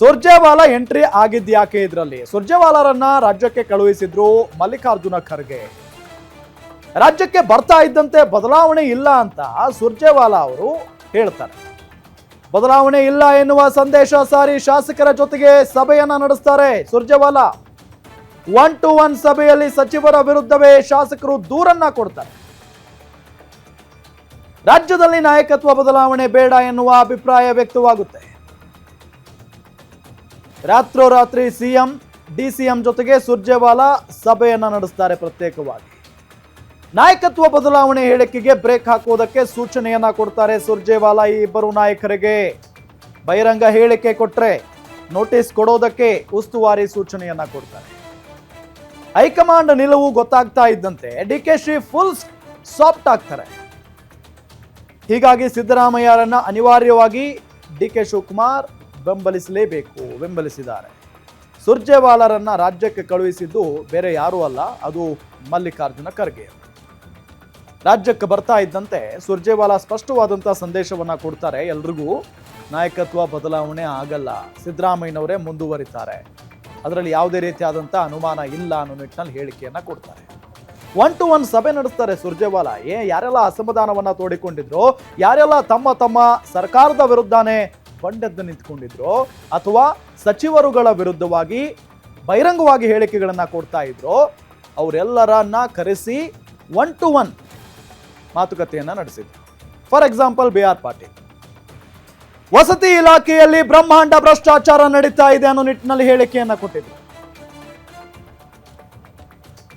Surjewala entry ಆಗಿದ್ಯಾಕೆ ಇದರಲ್ಲಿ? ಸುರ್ಜೇವಾಲಾರನ್ನ ರಾಜ್ಯಕ್ಕೆ ಕಳುಹಿಸಿದ್ರು ಮಲ್ಲಿಕಾರ್ಜುನ ಖರ್ಗೆ. ರಾಜ್ಯಕ್ಕೆ ಬರ್ತಾ ಇದ್ದಂತೆ ಬದಲಾವಣೆ ಇಲ್ಲ ಅಂತ ಸುರ್ಜೇವಾಲಾ ಅವರು ಹೇಳ್ತಾರೆ. ಬದಲಾವಣೆ ಇಲ್ಲ ಎನ್ನುವ ಸಂದೇಶ ಸಾರಿ ಶಾಸಕರ ಜೊತೆಗೆ ಸಭೆಯನ್ನ ನಡೆಸ್ತಾರೆ ಸುರ್ಜೇವಾಲಾ. ಒನ್ ಟು ಒನ್ ಸಭೆಯಲ್ಲಿ ಸಚಿವರ ವಿರುದ್ಧವೇ ಶಾಸಕರು ದೂರನ್ನ ಕೊಡ್ತಾರೆ. ರಾಜ್ಯದಲ್ಲಿ ನಾಯಕತ್ವ ಬದಲಾವಣೆ ಬೇಡ ಎನ್ನುವ ಅಭಿಪ್ರಾಯ ವ್ಯಕ್ತವಾಗುತ್ತೆ. ರಾತ್ರೋರಾತ್ರಿ ಸಿಎಂ, ಡಿಸಿಎಂ ಜೊತೆಗೆ ಸುರ್ಜೇವಾಲಾ ಸಭೆಯನ್ನ ನಡೆಸ್ತಾರೆ ಪ್ರತ್ಯೇಕವಾಗಿ. ನಾಯಕತ್ವ ಬದಲಾವಣೆ ಹೇಳಿಕೆಗೆ ಬ್ರೇಕ್ ಹಾಕುವುದಕ್ಕೆ ಸೂಚನೆಯನ್ನ ಕೊಡ್ತಾರೆ ಸುರ್ಜೇವಾಲಾ ಈ ಇಬ್ಬರು ನಾಯಕರಿಗೆ. ಬಹಿರಂಗ ಹೇಳಿಕೆ ಕೊಟ್ಟರೆ ನೋಟಿಸ್ ಕೊಡೋದಕ್ಕೆ ಉಸ್ತುವಾರಿ ಸೂಚನೆಯನ್ನ ಕೊಡ್ತಾರೆ. ಹೈಕಮಾಂಡ್ ನಿಲುವು ಗೊತ್ತಾಗ್ತಾ ಇದ್ದಂತೆ D K Shri full soft ಆಗ್ತಾರೆ. ಹೀಗಾಗಿ ಸಿದ್ದರಾಮಯ್ಯರನ್ನ ಅನಿವಾರ್ಯವಾಗಿ ಡಿ ಕೆ ಶಿವಕುಮಾರ್ ಬೆಂಬಲಿಸಲೇಬೇಕು, ಬೆಂಬಲಿಸಿದ್ದಾರೆ. ಸುರ್ಜೇವಾಲರನ್ನು ರಾಜ್ಯಕ್ಕೆ ಕಳುಹಿಸಿದ್ದು ಬೇರೆ ಯಾರೂ ಅಲ್ಲ, ಅದು ಮಲ್ಲಿಕಾರ್ಜುನ ಖರ್ಗೆ. ರಾಜ್ಯಕ್ಕೆ ಬರ್ತಾ ಇದ್ದಂತೆ ಸುರ್ಜೇವಾಲಾ ಸ್ಪಷ್ಟವಾದಂಥ ಸಂದೇಶವನ್ನು ಕೊಡ್ತಾರೆ ಎಲ್ರಿಗೂ. ನಾಯಕತ್ವ ಬದಲಾವಣೆ ಆಗಲ್ಲ, ಸಿದ್ದರಾಮಯ್ಯನವರೇ ಮುಂದುವರಿತಾರೆ. ಅದರಲ್ಲಿ ಯಾವುದೇ ರೀತಿಯಾದಂಥ ಅನುಮಾನ ಇಲ್ಲ ಅನ್ನೋ ನಿಟ್ಟಿನಲ್ಲಿ ಹೇಳಿಕೆಯನ್ನು ಕೊಡ್ತಾರೆ. ಒನ್ ಟು ಒನ್ ಸಭೆ ನಡೆಸ್ತಾರೆ ಸುರ್ಜೇವಾಲಾ. ಏ, ಯಾರೆಲ್ಲ ಅಸಮಾಧಾನವನ್ನು ತೋಡಿಕೊಂಡಿದ್ರು? ಯಾರೆಲ್ಲ ತಮ್ಮ ತಮ್ಮ ಸರ್ಕಾರದ ವಿರುದ್ಧನೇ ಬಂಡೆದ್ದು ನಿಂತ್ಕೊಂಡಿದ್ರು ಅಥವಾ ಸಚಿವರುಗಳ ವಿರುದ್ಧವಾಗಿ ಬಹಿರಂಗವಾಗಿ ಹೇಳಿಕೆಗಳನ್ನು ಕೊಡ್ತಾ ಇದ್ರು, ಅವರೆಲ್ಲರನ್ನ ಕರೆಸಿ ಒನ್ ಟು ಒನ್ ಮಾತುಕತೆಯನ್ನು ನಡೆಸಿದ್ರು. For example B R Patil ವಸತಿ ಇಲಾಖೆಯಲ್ಲಿ ಬ್ರಹ್ಮಾಂಡ ಭ್ರಷ್ಟಾಚಾರ ನಡೀತಾ ಇದೆ ಅನ್ನೋ ನಿಟ್ಟಿನಲ್ಲಿ ಹೇಳಿಕೆಯನ್ನು ಕೊಟ್ಟಿದ್ರು.